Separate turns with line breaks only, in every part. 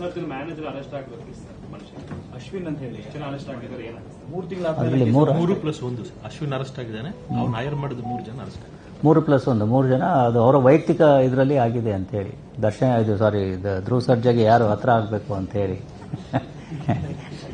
ಸರ್ತಿನ manager arrest ಆಗಬೇಕು sir ಮನುಷ್ಯ.
ಅಶ್ವಿನ್ ಅಂತ ಹೇಳಿ.
ಎಷ್ಟು ಜನ ಅರೆಸ್ಟ್ ಆಗಿದ್ದಾರೆ ಏನಾಗುತ್ತೆ
ಮೂರು
ಮೂರು
ಮೂರು ಪ್ಲಸ್ ಒಂದು. ಅಶ್ವಿನ್ ಅರೆಸ್ಟ್ ಆಗಿದ್ದಾನೆ. ಅವ್ನು ಹೈರ್ ಮಾಡಿದ ಮೂರು ಜನ ಅರೆಸ್ಟ್ ಆಗಿದ್ದಾರೆ.
ಮೂರು ಪ್ಲಸ್ ಒಂದು. ಮೂರು ಜನ ಅದು ಅವರ ವೈಯಕ್ತಿಕ ಇದರಲ್ಲಿ ಆಗಿದೆ ಅಂತೇಳಿ ದರ್ಶನ ಇದು ಸಾರಿ ಧ್ರುವ ಸರ್ಜಾಗೆ ಯಾರು ಹತ್ರ ಆಗಬೇಕು ಅಂತೇಳಿ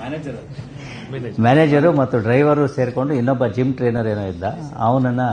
ಮ್ಯಾನೇಜರ್
ಮ್ಯಾನೇಜರು ಮತ್ತು ಡ್ರೈವರು ಸೇರಿಕೊಂಡು ಇನ್ನೊಬ್ಬ ಜಿಮ್ ಟ್ರೈನರ್ ಏನೋ ಇದ್ದ. ಅವನನ್ನು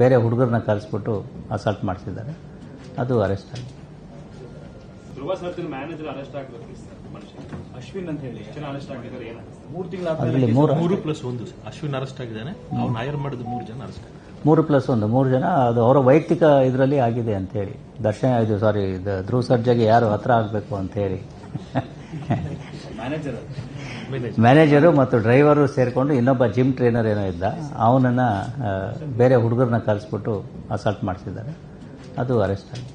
ಬೇರೆ ಹುಡುಗರನ್ನ ಕಲಿಸ್ಬಿಟ್ಟು ಅಸಾಲ್ಟ್ ಮಾಡಿಸಿದ್ದಾರೆ. ಅದು ಅರೆಸ್ಟ್ ಆಗಿದೆ.
ಧ್ರುವ ಸರ್ತಿನ ಮ್ಯಾನೇಜರ್ ಅರೆಸ್ಟ್ ಆಗಬೇಕು ಸರ್ ಮನುಷ್ಯ.
ಅಶ್ವಿನ್ ಅಂತ ಹೇಳಿ.
ಎಷ್ಟು ಜನ ಅರೆಸ್ಟ್ ಆಗಿದ್ದಾರೆ ಏನಾಗುತ್ತೆ
ಮೂರು ತಿಂಗಳ
ಮೂರು
ಮೂರು ಪ್ಲಸ್ ಒಂದು. ಅಶ್ವಿನ್ ಅರೆಸ್ಟ್ ಆಗಿದ್ದಾನೆ. ಅವ್ನು ಹೈರ್ ಮಾಡಿದ ಮೂರು ಜನ ಅರೆಸ್ಟ್ ಆಗಿದ್ದಾರೆ.
ಮೂರು ಪ್ಲಸ್ ಒಂದು ಮೂರು ಜನ. ಅದು ಅವರ ವೈಯಕ್ತಿಕ ಇದರಲ್ಲಿ ಆಗಿದೆ ಅಂತ ಹೇಳಿ. ದರ್ಶನ ಇದು ಸಾರಿ ಧ್ರುವ ಸರ್ಜಾಗೆ ಯಾರು ಹತ್ರ ಆಗಬೇಕು ಅಂತೇಳಿ
ಮ್ಯಾನೇಜರ್
ಮ್ಯಾನೇಜರು ಮತ್ತು ಡ್ರೈವರು ಸೇರಿಕೊಂಡು ಇನ್ನೊಬ್ಬ ಜಿಮ್ ಟ್ರೈನರ್ ಏನೋ ಇದ್ದ. ಅವನನ್ನು ಬೇರೆ ಹುಡುಗರನ್ನ ಕಲಿಸ್ಬಿಟ್ಟು ಅಸಾಲ್ಟ್ ಮಾಡಿಸಿದ್ದಾರೆ. ಅದು ಅರೆಸ್ಟ್ ಆಗಿದೆ.